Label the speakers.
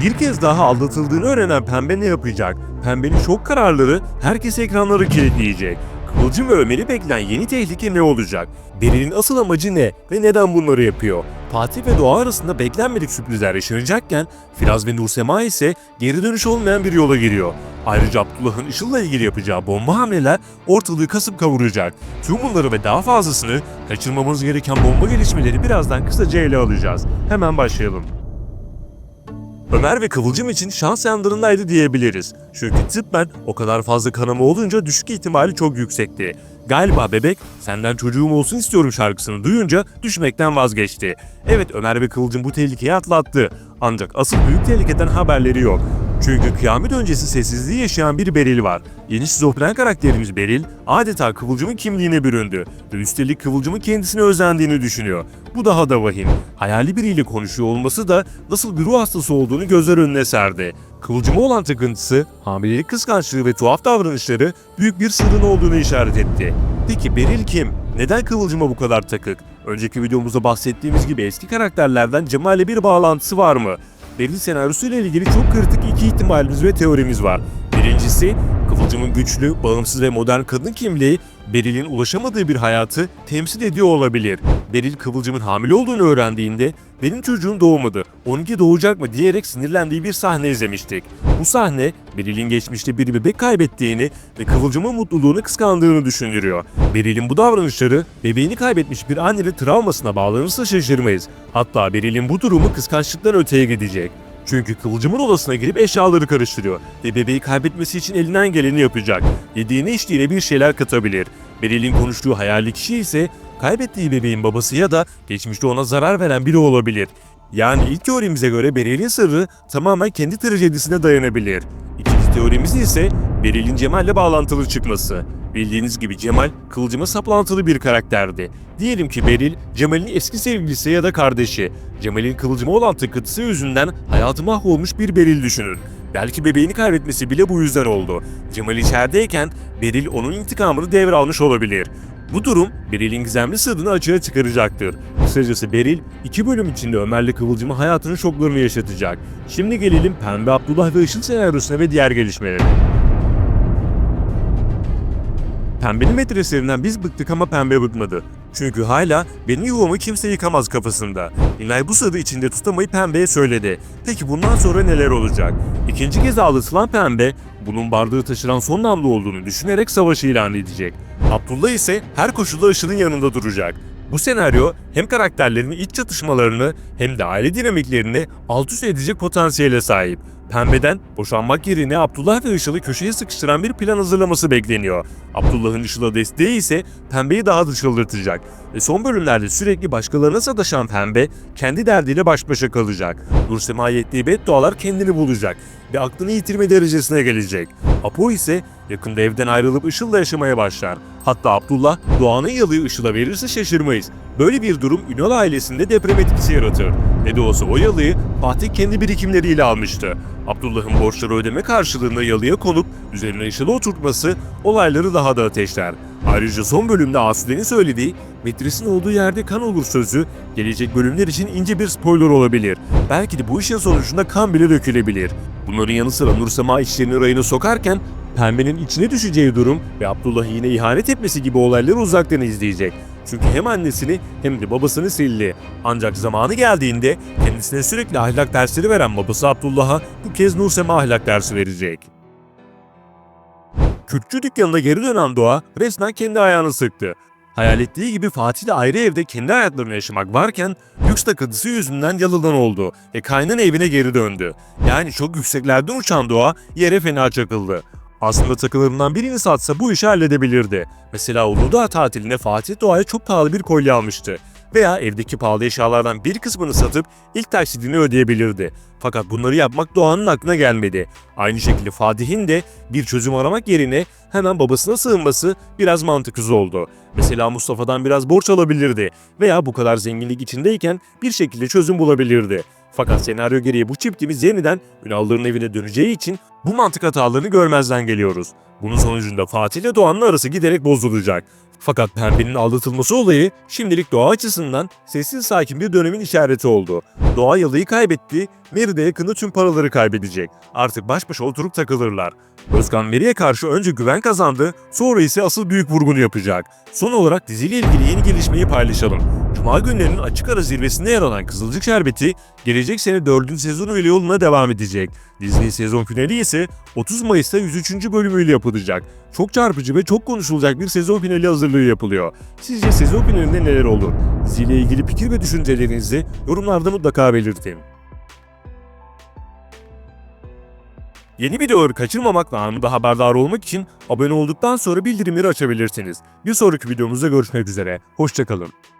Speaker 1: Bir kez daha aldatıldığını öğrenen Pembe ne yapacak? Pembenin şok kararları herkes ekranları kilitleyecek. Kıvılcım ve Ömer'i bekleyen yeni tehlike ne olacak? Beril'in asıl amacı ne ve neden bunları yapıyor? Fatih ve Doğa arasında beklenmedik sürprizler yaşanacakken Firaz ve Nursema ise geri dönüş olmayan bir yola giriyor. Ayrıca Abdullah'ın Işıl'la ilgili yapacağı bomba hamleler ortalığı kasıp kavuracak. Tüm bunları ve daha fazlasını kaçırmamamız gereken bomba gelişmeleri birazdan kısaca ele alacağız. Hemen başlayalım. Ömer ve Kıvılcım için şans yanlarındaydı diyebiliriz. Çünkü tıbben o kadar fazla kanama olunca düşük ihtimali çok yüksekti. Galiba bebek senden çocuğum olsun istiyorum şarkısını duyunca düşmekten vazgeçti. Evet Ömer ve Kıvılcım bu tehlikeyi atlattı. Ancak asıl büyük tehlikeden haberleri yok. Çünkü kıyamet öncesi sessizliği yaşayan bir Beril var. Yeni şizofren karakterimiz Beril adeta Kıvılcım'ın kimliğine büründü ve üstelik Kıvılcım'ın kendisine özendiğini düşünüyor. Bu daha da vahim. Hayali biriyle konuşuyor olması da nasıl bir ruh hastası olduğunu gözler önüne serdi. Kıvılcıma olan takıntısı, hamilelik kıskançlığı ve tuhaf davranışları büyük bir sırrın olduğunu işaret etti. Peki Beril kim? Neden Kıvılcım'a bu kadar takık? Önceki videomuzda bahsettiğimiz gibi eski karakterlerden Cemal'le bir bağlantısı var mı? Beril senaryosuyla ilgili çok kritik iki ihtimalimiz ve teorimiz var. Birincisi, Kıvılcım'ın güçlü, bağımsız ve modern kadın kimliği Beril'in ulaşamadığı bir hayatı temsil ediyor olabilir. Beril Kıvılcım'ın hamile olduğunu öğrendiğinde benim çocuğum doğmadı, onunki doğacak mı diyerek sinirlendiği bir sahne izlemiştik. Bu sahne Beril'in geçmişte bir bebek kaybettiğini ve Kıvılcım'ın mutluluğunu kıskandığını düşündürüyor. Beril'in bu davranışları bebeğini kaybetmiş bir annenin travmasına bağlanırsa şaşırmayız. Hatta Beril'in bu durumu kıskançlıktan öteye gidecek. Çünkü Kıvılcım'ın odasına girip eşyaları karıştırıyor ve bebeği kaybetmesi için elinden geleni yapacak. Yediğine içtiğine bir şeyler katabilir. Beril'in konuştuğu hayali kişi ise kaybettiği bebeğin babası ya da geçmişte ona zarar veren biri olabilir. Yani ilk teorimize göre Beril'in sırrı tamamen kendi trajedisine dayanabilir. Teorimiz ise Beril'in Cemal'le bağlantılı çıkması. Bildiğiniz gibi Cemal, Kıvılcım'a saplantılı bir karakterdi. Diyelim ki Beril, Cemal'in eski sevgilisi ya da kardeşi. Cemal'in Kıvılcım'a olan takıntısı yüzünden hayatı mahvolmuş bir Beril düşünün. Belki bebeğini kaybetmesi bile bu yüzden oldu. Cemal içerideyken Beril onun intikamını devralmış olabilir. Bu durum Beril'in gizemli sırrını açığa çıkaracaktır. Kısacası Beril, iki bölüm içinde Ömer'le Kıvılcım'a hayatının şoklarını yaşatacak. Şimdi gelelim Pembe Abdullah ve Işıl senaryosuna ve diğer gelişmelere. Pembenin metreslerinden biz bıktık ama pembe bıkmadı. Çünkü hala benim yuvamı kimse yıkamaz kafasında. Nilay bu sırrı içinde tutamayı pembeye söyledi. Peki bundan sonra neler olacak? İkinci kez aldatılan pembe, bunun bardağı taşıran son namlu olduğunu düşünerek savaşı ilan edecek. Abdullah ise her koşulda Işıl'ın yanında duracak. Bu senaryo hem karakterlerin iç çatışmalarını hem de aile dinamiklerini alt üst edecek potansiyele sahip. Pembe'den boşanmak yerine Abdullah ve Işıl'ı köşeye sıkıştıran bir plan hazırlaması bekleniyor. Abdullah'ın Işıl'a desteği ise Pembe'yi daha da çıldırtacak. Ve son bölümlerde sürekli başkalarına sataşan Pembe kendi derdiyle baş başa kalacak. Nursema'ya ettiği beddualar kendini bulacak ve aklını yitirme derecesine gelecek. Apo ise yakında evden ayrılıp Işıl'la yaşamaya başlar. Hatta Abdullah Doğan'ın yalıyı Işıl'a verirse şaşırmayız. Böyle bir durum Ünal ailesinde deprem etkisi yaratır. Ne de olsa o yalıyı Fatih kendi birikimleriyle almıştı. Abdullah'ın borçları ödeme karşılığında yalıya konup üzerine Işıl'ı oturtması olayları daha da ateşler. Ayrıca son bölümde Asude'nin söylediği metresin olduğu yerde kan olur sözü gelecek bölümler için ince bir spoiler olabilir. Belki de bu işin sonucunda kan bile dökülebilir. Bunların yanı sıra Nursema işlerini rayına sokarken Pembe'nin içine düşeceği durum ve Abdullah'ın yine ihanet etmesi gibi olayları uzaktan izleyecek. Çünkü hem annesini hem de babasını sildi. Ancak zamanı geldiğinde kendisine sürekli ahlak dersleri veren babası Abdullah'a bu kez Nursema ahlak dersi verecek. Kürkçü dükkanına geri dönen Doğa resmen kendi ayağını sıktı. Hayal ettiği gibi Fatih'le ayrı evde kendi hayatlarını yaşamak varken lüks takıntısı yüzünden yalıdan oldu ve kaynan evine geri döndü. Yani çok yükseklerden uçan Doğa yere fena çakıldı. Aslında takılarından birini satsa bu işi halledebilirdi. Mesela Uludağ tatiline Fatih Doğa'ya çok pahalı bir kolye almıştı. Veya evdeki pahalı eşyalardan bir kısmını satıp ilk taksidini ödeyebilirdi. Fakat bunları yapmak Doğan'ın aklına gelmedi. Aynı şekilde Fatih'in de bir çözüm aramak yerine hemen babasına sığınması biraz mantıksız oldu. Mesela Mustafa'dan biraz borç alabilirdi veya bu kadar zenginlik içindeyken bir şekilde çözüm bulabilirdi. Fakat senaryo gereği bu çiftimiz yeniden Ünal'ların evine döneceği için bu mantık hatalarını görmezden geliyoruz. Bunun sonucunda Fatih ile Doğan'ın arası giderek bozulacak. Fakat Pembe'nin aldatılması olayı şimdilik Doğa açısından sessiz sakin bir dönemin işareti oldu. Doğa yalıyı kaybetti Mary de yakında tüm paraları kaybedecek. Artık baş başa oturup takılırlar. Özkan Mary'e karşı önce güven kazandı, sonra ise asıl büyük vurgunu yapacak. Son olarak diziyle ilgili yeni gelişmeyi paylaşalım. Cuma günlerinin açık ara zirvesinde yer alan Kızılcık Şerbeti, gelecek sene 4. sezonu ile yoluna devam edecek. Dizinin sezon finali ise 30 Mayıs'ta 103. bölümüyle yapılacak. Çok çarpıcı ve çok konuşulacak bir sezon finali hazırlığı yapılıyor. Sizce sezon finalinde neler olur? Diziyle ilgili fikir ve düşüncelerinizi yorumlarda mutlaka belirtin. Yeni videoları kaçırmamak ve anında haberdar olmak için abone olduktan sonra bildirimleri açabilirsiniz. Bir sonraki videomuzda görüşmek üzere. Hoşçakalın.